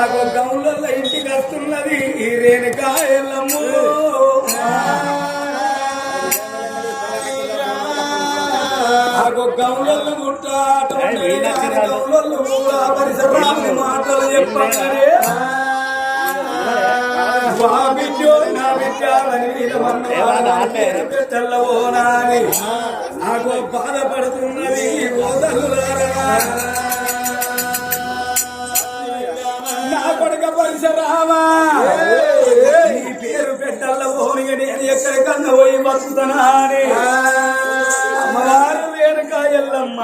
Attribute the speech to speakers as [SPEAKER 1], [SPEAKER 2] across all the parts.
[SPEAKER 1] నాకు గౌళ్ళ ఇంటికి వస్తున్నది ఈ రేణుకాయలము ఎల్లమ్మో ఆగో గౌళ్ళలు గుట్టాటలు కూడా పరిసరాన్ని మాటలు చెప్పండి తెల్లవోనాని. నాకు బాధపడుతున్నది ఓదలు రావా? నీ పేరు పెట్టల్ల పోనిగా నేను ఎక్కడికన్నా పోయి బతుకుతానా అని. అమ్మవారు వెనుక ఎల్లమ్మ.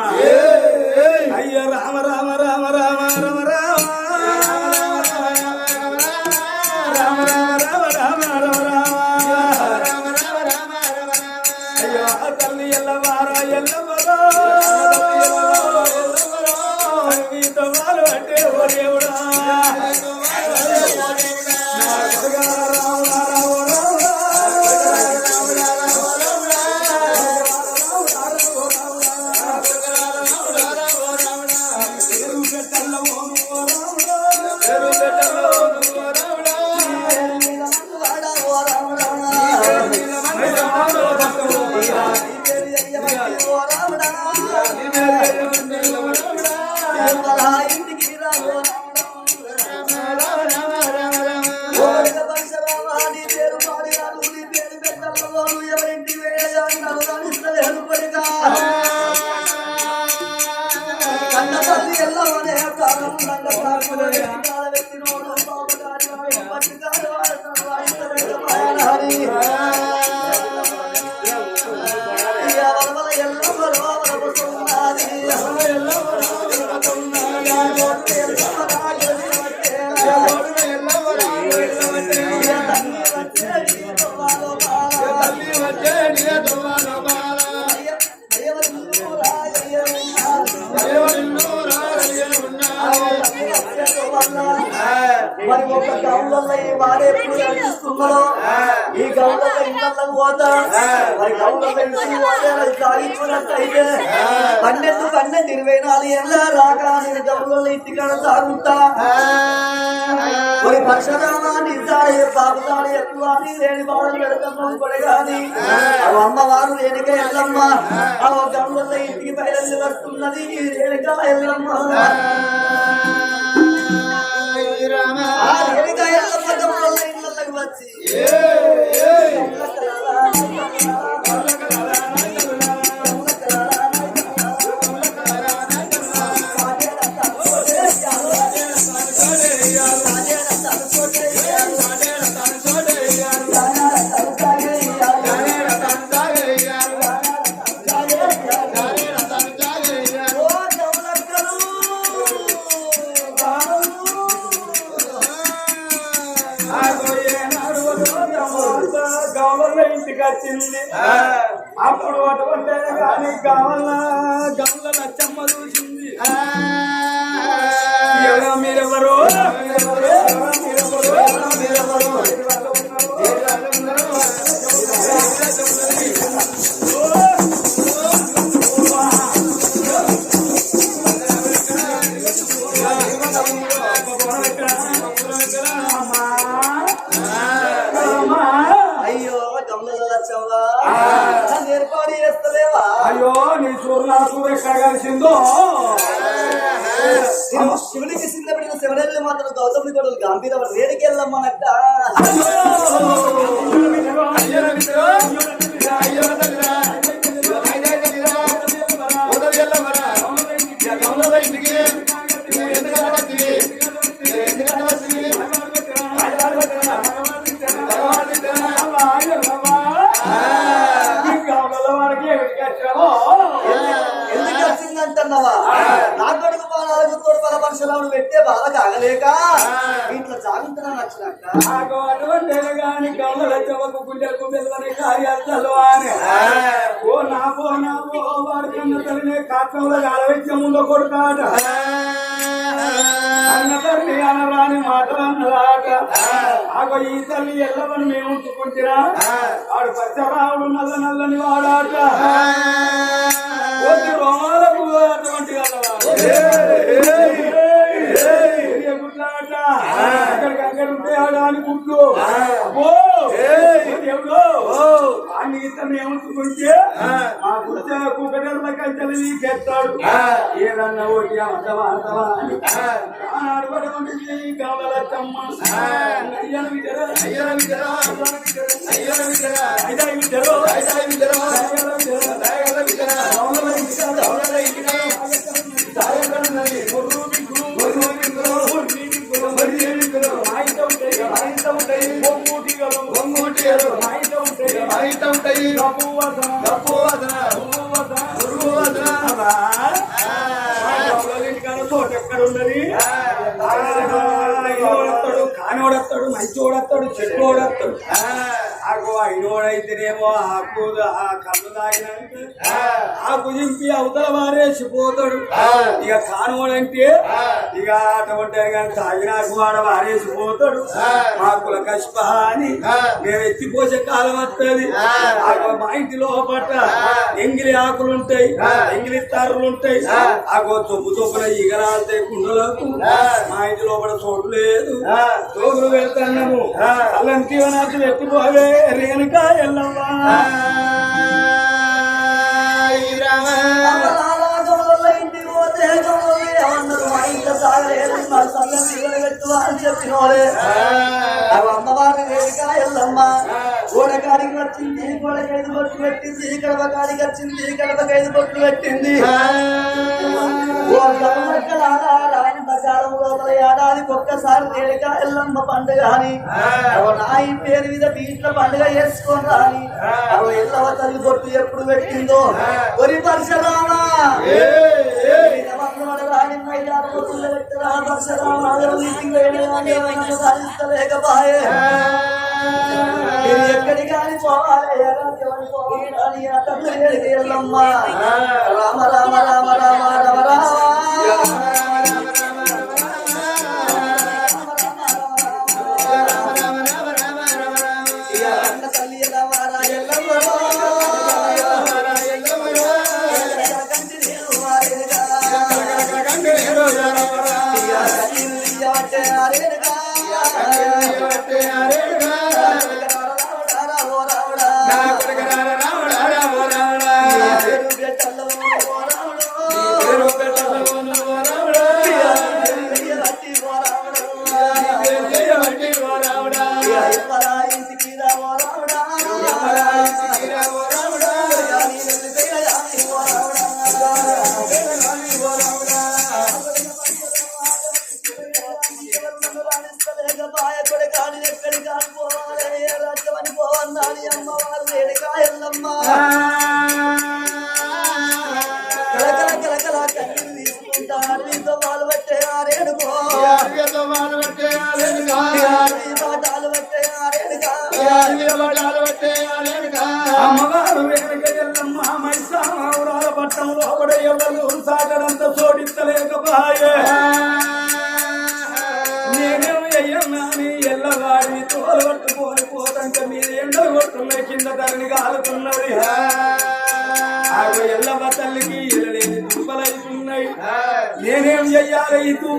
[SPEAKER 1] అయ్య రామ రామ రామ రామ రామ రామ. దేవుడా.
[SPEAKER 2] జగగా ఈ ఇళ్ళకు పోతా. మరి పోతే పన్నెండు పన్నెండు ఇరవై నాలుగు ఏళ్ళ రాక నేను గౌలలో ఇంటికాడ సాగుతా. మరి నిజాడే ఎక్కువ అని లేని పెడతాము అమ్మవారు రేణుక ఎల్లమ్మ. ఆ. ఇంటికి బయలుదేరి వస్తున్నది రేణుక ఎల్లమ్మ Yeah. 아, ఎందుకు వచ్చిందంటున్నావా నా కొడుకు బాణాలకు తోడు బల పరశురాముడు పెట్టే బాధ కాగలేక ఇంట్లో జాగ్రత్తగా
[SPEAKER 1] ఓ నా పో నా పో వాడి కన్న తల్లినే కాత్రంలో అలవెచ్చ ముందు కొడుతాడ. అన్న తల్లి అనరాని మాటలు అన్నదాట. ఆగో ఈ తల్లి ఎల్లవని మేము ఉంచుకుంటున్నా ఆడు పచ్చరావుడు నల్ల నల్లని వాడాట. రోమాలకు అటువంటి అక్కడ ఉంటే ఆడ అని గుడ్లు. అబ్బో! దేవుడు! వాడిని ఇతను ఏమనుకుంటే మా గుర్త కుక్కడల కంచెలు నీకెత్తాడు ఏదన్నా ఒకటి అర్థమా? అర్థమా అని పడకుండా కావాలమ్మా అయ్యన విజరా అయ్యన విజరా అయ్యన విజరా అయ్యన విజరా అయ్యన విజరా అయ్యన విజరా అయినోడత్తాడు కానివాడత్తాడు మంచివాడత్తాడు చెడ్డోడత్తాడు ఆకు అయినోడైతేనేమో ఆకు ఆ కళ్ళు తాగినాక ఆకు దింపి అవతల వారేసిపోతాడు ఇక కానివాడంటే ఇక అటువంటి కానీ తాగినాకు వాడ వారేసిపోతాడు ఆకుల కష్ప అని మేము ఎత్తిపోసే కాలం వస్తుంది మా ఇంటి లోపట ఎంగిలి ఆకులు ఉంటాయి ఎంగిలి తారులు ఉంటాయి ఆకు చొప్పు చొప్పున ఈగరాలుతాయి కుండలకు మా ఇంటి లోపల చోటు లేదు. తోగులు వెళ్తాము అల్లంటి నాకు ఎత్తిపోవే రేణుకా ఎల్లమ్మా
[SPEAKER 2] ఇంటికి పోతే గమలు మా సాగలేదు మా సంగం పెట్టు అని చెప్పినోలే అవి అమ్మవారి వేదిక ఎల్లమ్మ గోడకాడికి వచ్చింది గోడకి ఐదు బొట్లు పెట్టింది. కడప కాడికి వచ్చింది కడపకి ఐదు బొట్లు పెట్టింది లోపల ఏడాదికి ఒక్కసారి వేదిక ఎల్లమ్మ పండుగ అని నాయి పేరు మీద దీంట్లో పండుగ చేసుకొని రాని అవ ఎల్లవ తల్లి బొట్టు ఎప్పుడు పెట్టిందో ఒరి పరశురామా రాని మైదాన ఎక్కడికి కానీ పోవాలి రామ రామ రామ రామ.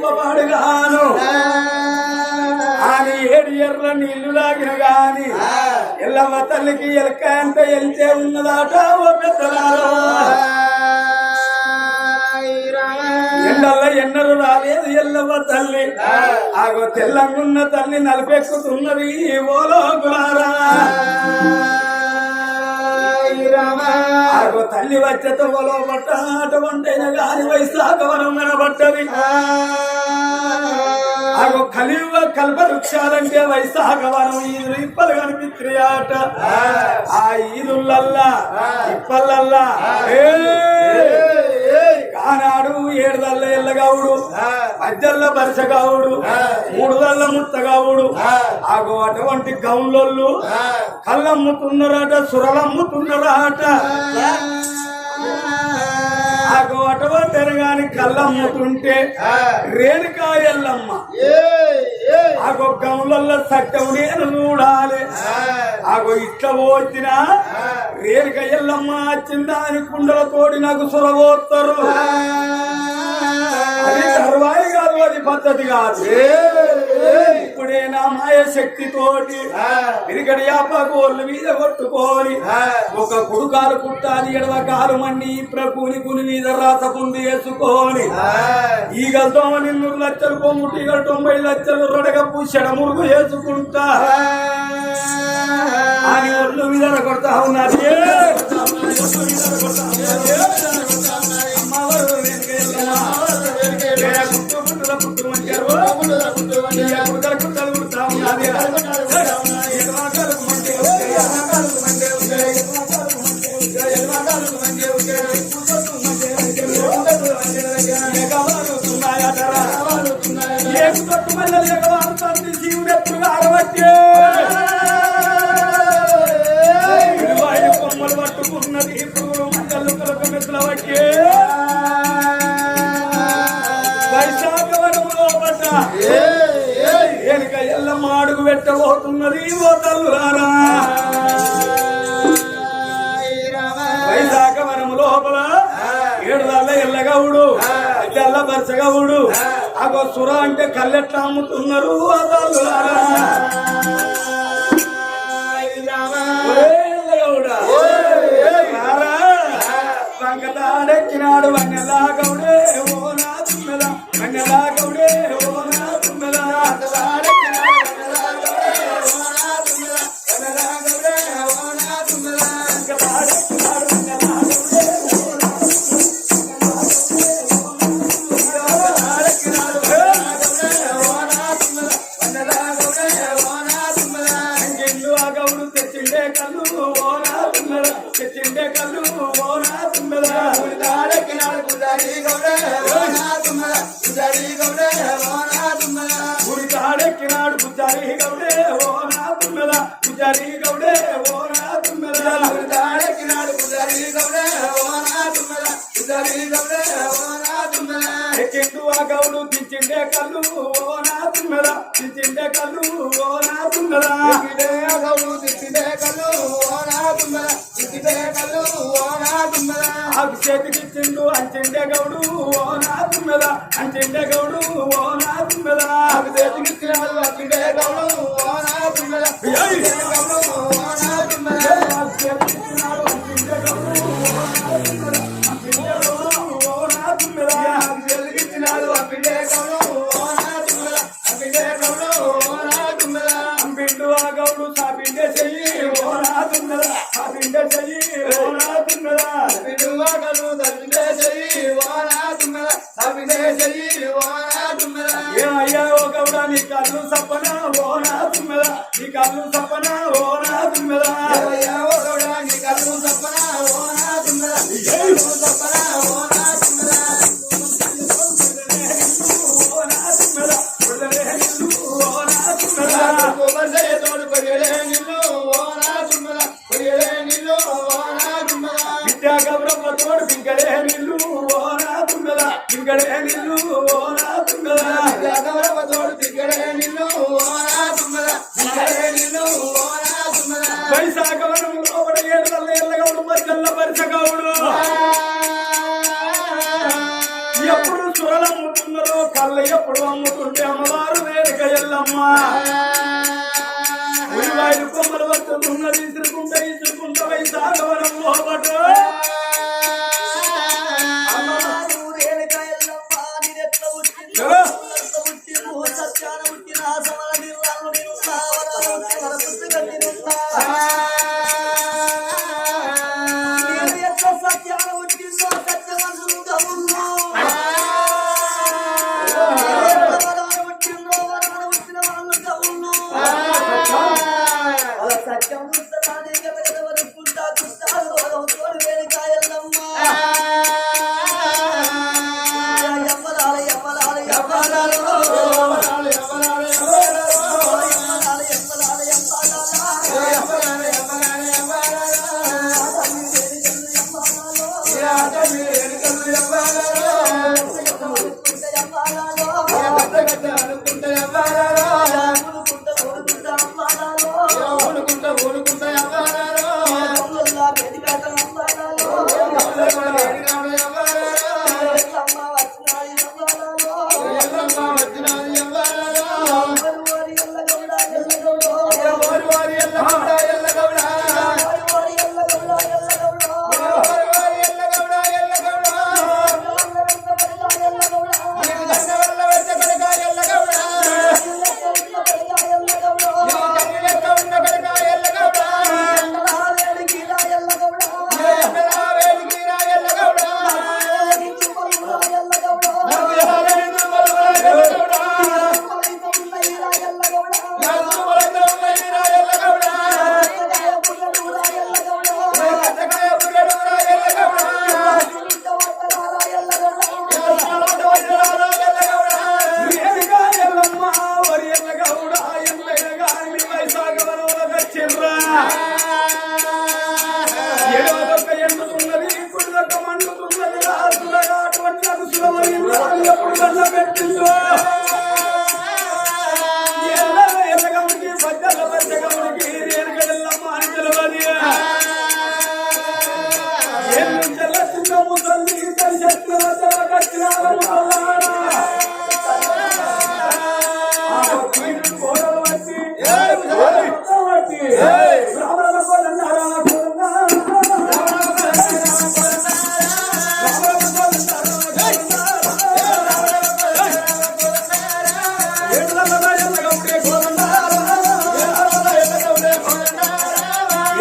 [SPEAKER 1] దుంపపాడుగాను అని ఏడు ఎర్ర నీళ్ళు లాగిన గాని ఎల్లమ్మ తల్లికి ఎలక ఎంత వెళ్తే ఉన్నదాట ఓ పెద్దలారా. ఎండల్ల ఎన్నరు రాలేదు ఎల్లవ్వ తల్లి. ఆగో తెల్లంగున్న తల్లి నలిపెక్కుతున్నది ఓలో గులారా ఆగో తల్లి వచ్చేత ఓలో పట్ట అటువంటైన గాని వైశాఖ వరం కనబడ్డది. ఆగో కలియుగ కల్ప వృక్షాలంటే వైశాఖ వనం ఈదులు ఇప్పలు కనిపిత్రి ఆట. ఆ. ఈదులల్లా ఇప్పలల్లా కానాడు ఏడుదల్ల ఎల్లగావుడు మధ్యల్ల బరసగావుడు మూడుదల్ల ముత్తగావుడు ఆగో అటువంటి గౌన్లొల్లు. కళ్ళమ్ముతున్నారట సురలమ్ముతున్నారట. ఆగో అటువంటి కళ్ళమ్ముతుంటే రేణుకా ఎల్లమ్మ. ఆగో గౌలల్లో సట్టం నేను చూడాలి ఆగో ఇట్లా పోతిన రేణుక ఎల్లమ్మ చిందాని కుండల తోడి నాకు సురబోత్తరు. అది సర్వాయి కాదు అది పద్ధతి కాదు. ఇప్పుడే నా మాయ శక్తి తోటి ఇరిగడి యాపగోళ్ళ మీద కొట్టుకొని ఒక కుడుకాలు కుట్టాలి ఎడవ కాలు మన్ని ప్రభుని కుని మీద రాసపుండి వేసుకొని. ఈగలతో నిన్ను లక్షలు కొమ్ముటి ఈగలు తొంభై లక్షలు రొడగప్పు చెడమురుగు వేసుకుంటా. అని ఒళ్ళు మీద కొడతా ఉన్నది అమ్మవారు వెనుక పెట్టబోతున్నది ఓ తల్లులారా వైశాఖ వనము లోపల ఏడుదల్ల ఎల్లగవుడు తెల్ల పరచగవుడు అగో సుర అంటే కళ్ళెట్లా అమ్ముతున్నారు ఓ తల్లులారా గౌడు దించిండే కళ్ళు ఓనా తుమ్మెద దించిండే కళ్ళు ఓనా తుమ్మెద ఆకు చేతికిచ్చిండు అంచిండే గౌడు ఓనా తుమ్మెద అంచిండే గౌడు ఓనా తుమ్మెద ఆకు చేతికిచ్చినాడు అంచిండే గౌడు ఓనా తుమ్మెద ఏయ్! ఆకు
[SPEAKER 2] Hey, hold up, ¡Llegó!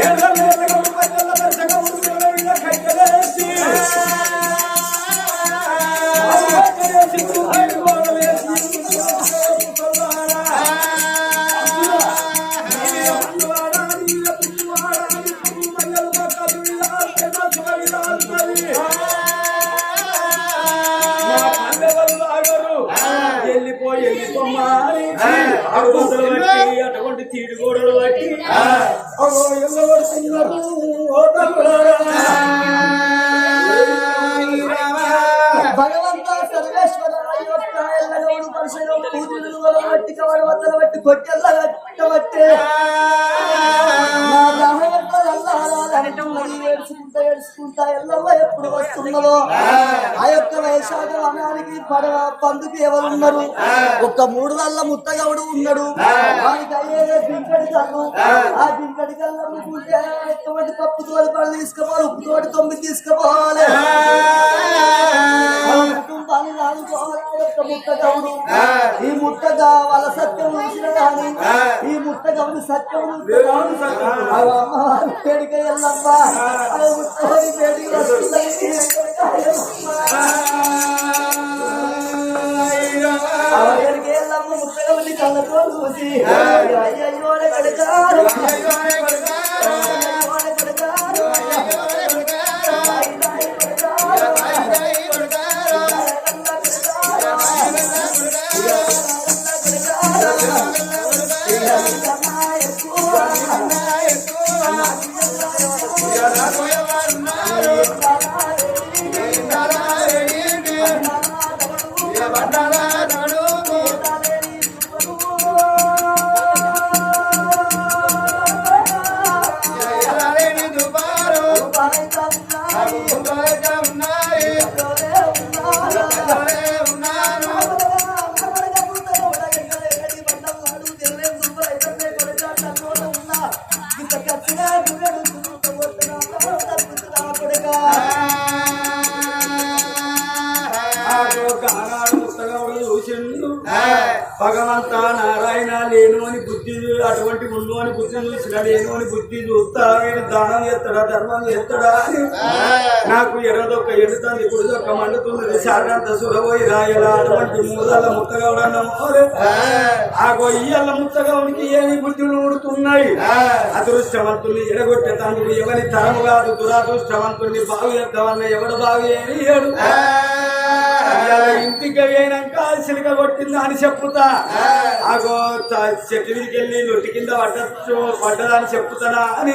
[SPEAKER 2] Yeah. పడవ పందుకు ఎవరున్నారు? ఒక్క మూడు వల్ల ముత్తగవుడు ఉన్నాడు. వానికి అయ్యేదే పింకడి కళ్ళు. ఆ. పింకడి కళ్ళు అమ్ముకుంటే ఎటువంటి పప్పు తోలి పళ్ళు తీసుకుపోవాలి ఉప్పు తోటి తొమ్మిది మన కుటుంబాన్ని ఒక్క గౌడు ఈ ముట్ట వాళ్ళ సత్యం కానీ ఈ ముట్ట గౌడు సత్యం. అమ్మవారి పేడిక వస్తుందని ముట్ట గౌడి కళ్ళతో చూసి అయ్యయ్యో కడకారు
[SPEAKER 1] బుద్ధి ఏమో అని బుద్ధి చూస్తా ఆయన దానం చేస్తాడా ధర్మం చేస్తాడా అని నాకు ఎర్రదొక్క ఎడుతుంది కుడిదొక్క మండుతుంది సాగంత సురబోయి రాయలా అటువంటి మూలల ముత్తగవుడు ఆ గొయ్యల ముత్తగవునికి ఏమి బుద్ధులు ఊడుతున్నాయి అదృష్టవంతుల్ని ఎడగొట్టే తండ్రి ఎవరి తరము కాదు దురాదృష్టవంతుల్ని బాగు చేద్దామన్న ఎవడు బాగు చేయడు ఇవాళ ఇంటికి అయినాక సిలిక కొట్టిందా అని చెప్పుతా. ఆగో చెట్టు మీదకి వెళ్ళి లొట్టి కింద పడ్డచ్చు పడ్డదని చెప్పుతానా అని.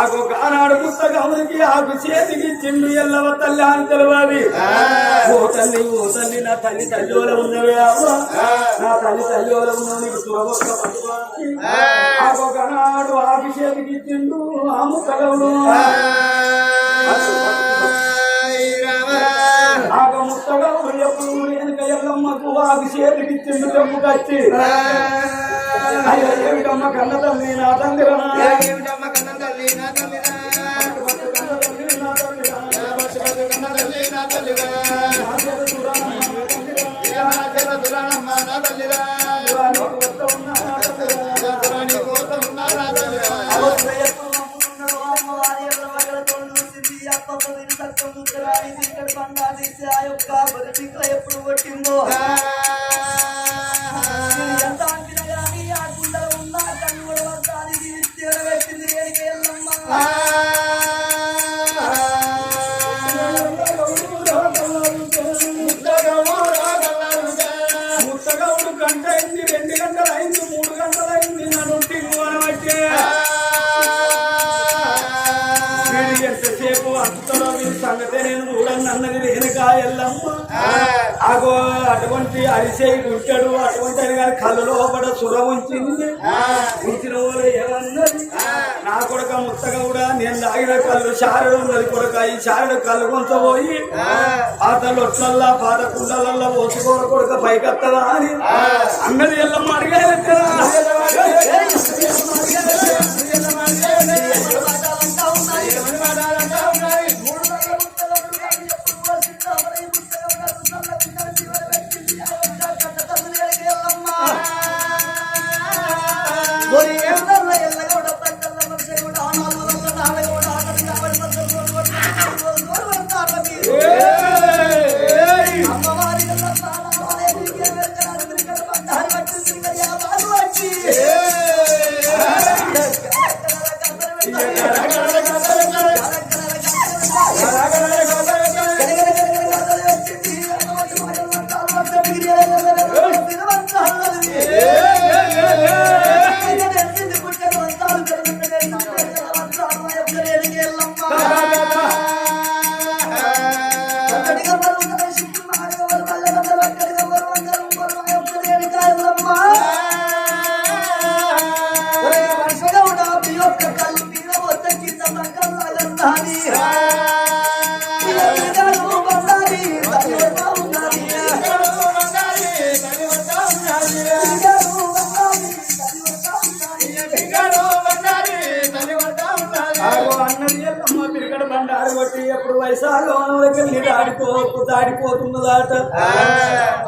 [SPEAKER 1] ఆగో గానాడు పుస్తకానికి ఆకు చేతికి చిండు ఎల్లవ తల్లి అని తెలియాలి ఓ తల్లి ఓ తల్లి నా తల్లి తల్లివల ఉన్నవే అవ్వ. నా తల్లి తల్లివల ఉన్న నీకు తురగొక్క పట్టుకోవాలి ఆగో గనాడు ఆకు చేతికి చిండు ఆము కలవుడు చేతికి చిండు తెమ్ము కచ్చి అయ్యో ఏమిటమ్మ కన్న తల్లి నా. తండ్రినా ఆగో అటువంటి అరిసేయి ఉంటాడు అటువంటి అని కానీ కళ్ళు లోపల సుర ఉంచింది ఉంచిన వాళ్ళు ఏమన్నది నా కొడుక ముత్తగా కూడా నేను తాగిన కళ్ళు శారడు ఉన్నది కొడుక ఈ శారడు కళ్ళు కొంత పోయి పాత లొట్లల్లా పాత కుండలల్లా పోసుకోర కొడుక పైకత్తదా అని అన్నది ఎల్లమ్మ అడిగారు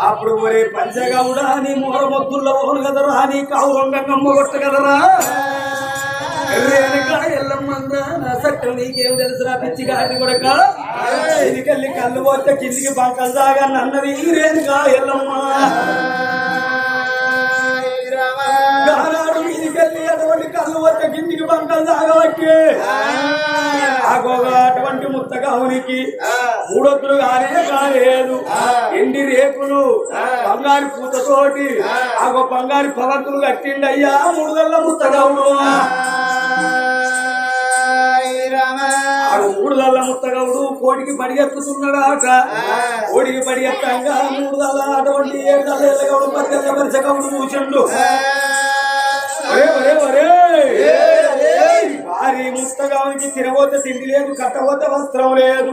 [SPEAKER 1] అప్పుడు ఒరే పంచగౌడా నీ మొహర మొత్తుల్లో పోను కదరా? నీ కావు వంగమ్మ కొట్ట కదరా? నా నీకేం తెలుసురా పిచ్చి గారి కూడా ఇదికెళ్ళి కళ్ళు పోతే కిందికి బంకలు సాగా నన్నది రేణుగా ఎల్లమ్మ. గానాడు మీదికెళ్ళి అటువంటి కళ్ళు పోతే కిందికి బంకలు సాగవట్టి ఆగోగా అటువంటి ముత్తగావునికి మూడొత్తులు కానే కాలేదు ఎండి రేకులు బంగారు పూతతోటి ఆగో బంగారు పవర్తులు కట్టిండయ్యా మూడుగల్ల ముత్తగావుడు మూడుదల్ల ముత్తగౌడు కోడికి పడిగెత్తుతున్నాడాట కోడికి పడిగెత్తంగా మూడుదల్ల అటువంటి పద్దెల్ల పరిచగౌడు కూర్చుండు ఒరే ఒరే ముత్తగానికి తినబోతే తిండి లేదు కట్టబోతే వస్త్రం లేదు.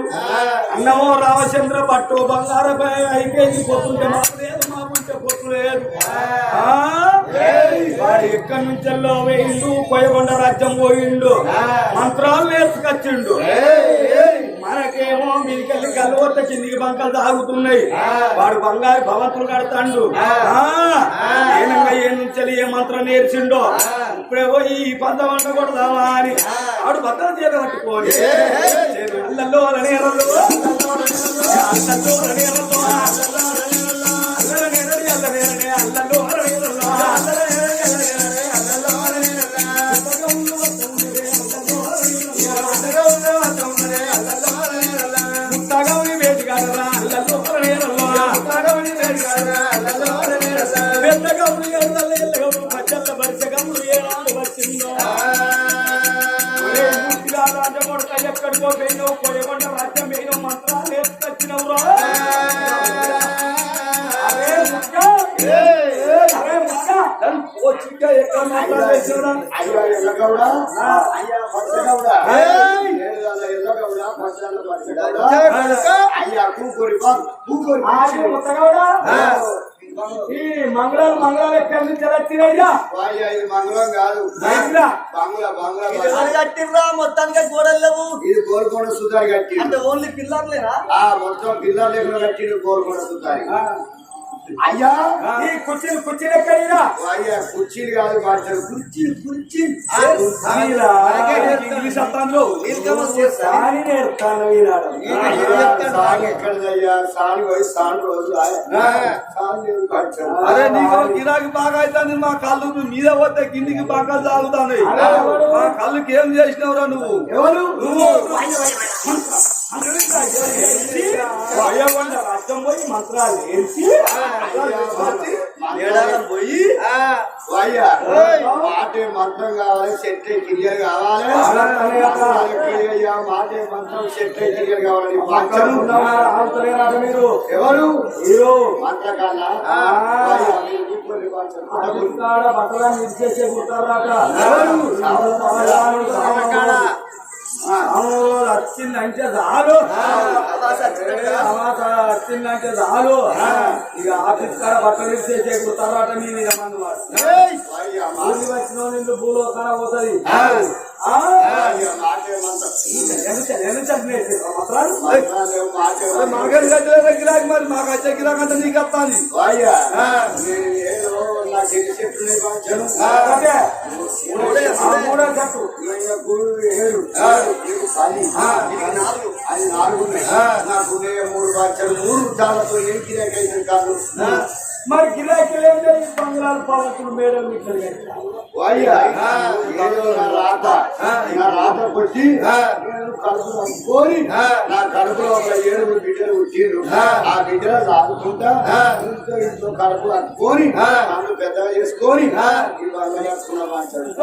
[SPEAKER 1] అన్నమో రామచంద్ర పట్టు బంగారపై అయిపోయింది పొత్తుంటే మాకు లేదు మాకుంటే పొత్తు లేదు. ఎక్కడి నుంచెల్లో వేయిండు? పోయకొండ రాజ్యం పోయిండు. మంత్రాలు నేర్చుకొచ్చిండు. మనకేమో మీదికెళ్ళి గల్లువత్త కిందికి బంకలు తాగుతున్నాయి వాడు బంగారు భవంతులు కడతాండు ఆ, ఏనంగా ఏ నుంచి ఏ మంత్రం నేర్చిండో ఇప్పుడే పోయి ఈ పంత వంట కొడదామా అని ఆడు భద్రం చేత పట్టుకోని అల్లల్లో అలనేరల్లో ఎక్కడికో పోయినావు కొయ్యకొండ రాజ్యం పోయినావు మంత్రాలు ఎత్తుకొచ్చినవురా అరే ముక్క అరే ముక్క ఓ చిక్క ఎక్కడ మాట్లాడేసిరా
[SPEAKER 3] అయ్యా ఎల్లగౌడా అయ్యా పచ్చగౌడా
[SPEAKER 1] ఏయ్!
[SPEAKER 3] ఏడుదల ఎల్లగౌడా పచ్చళ్ళ పచ్చగౌడా అయ్యా కూకూరి బా కూకూరి
[SPEAKER 1] ఆగే ముత్తగౌడా ఈ మంగళాలు మంగళాలు ఎక్కడి నుంచి వచ్చినాయ్యా
[SPEAKER 3] ఇది మంగళం కాదు? బంగ్లా బంగ్లా
[SPEAKER 2] కట్టిర్రా మొత్తానికి గోడలు లేవు.
[SPEAKER 3] ఇది కోరుకోడ సుతారి కట్టి
[SPEAKER 2] అంటే ఓన్లీ పిల్లర్లేనా?
[SPEAKER 3] మొత్తం పిల్లలు లేకుండా కట్టిన కోరుకోడ సుతారి అయ్యా
[SPEAKER 1] ఈ కుర్చీలు కుర్చీలు
[SPEAKER 3] అయ్యా కుర్చీలు కాదు మార్చారు కుర్చీ కుర్చీ
[SPEAKER 1] కుర్చీలా? ఇంగ్లీష్ అర్థంలో సాని నేర్తాను ఈనాడు
[SPEAKER 3] సాగు ఎక్కడదయ్యా సాని పోయి సాని రోజులు సాని కట్టారు
[SPEAKER 4] అరే నీకు గిరాకీ బాగా అవుతుంది మా కళ్ళు నువ్వు మీద పోతే కిందికి బాగా సాగుతాయి మా కళ్ళుకి ఏం చేసినవురా నువ్వు?
[SPEAKER 1] ఎవరు?
[SPEAKER 4] నువ్వు?
[SPEAKER 1] భయపడ్డ రాజ్యం పోయి మంత్రాలు నేర్చి
[SPEAKER 2] పోయి
[SPEAKER 3] మాటే మంత్రం కావాలి సెట్ క్లియర్ కావాలి మాటే మంత్రం క్లియర్ కావాలి
[SPEAKER 1] మీరు
[SPEAKER 3] ఎవరు?
[SPEAKER 1] మీరు
[SPEAKER 3] మంత్రకాల
[SPEAKER 1] బట్టలను ఇచ్చేసే కుట్టారాట వచ్చిందంటే చాలు. వచ్చిందంటే చాలు. ఇక ఆఫీస్ కాడ బట్టలు ఇచ్చేసే కుట్టారాట మీ మీద మందు ఊరికి వచ్చిన నిన్ను భూలో కాడ పోతుంది
[SPEAKER 4] మాకేం గిరాకీ మరి? మాకు వచ్చే గిరాకీ అంతా నీకు వస్తాను
[SPEAKER 1] మూడో
[SPEAKER 3] ఏడు నాలుగు అది నాలుగు ఉన్నాయి నాకు మూడు పంచాను మూడు దానితో ఏం కిరాకైతే కాదు
[SPEAKER 1] మరి గిరాకీలు ఏం లేదు బంగారు పవకులు మేడం ఇక్కడ
[SPEAKER 3] ఏదో నా రాత నా రాత కొట్టి నేను కడుపు నమ్ముకొని నా కడుపులో ఒక ఏడుగురు బిడ్డలు పుట్టిండ్రు ఆ. బిడ్డలు లాగుకుంటా ఇంట్లో కడుపు అట్టుకొని నన్ను పెద్దగా చేసుకొని ఈ బంగారు వేసుకున్నా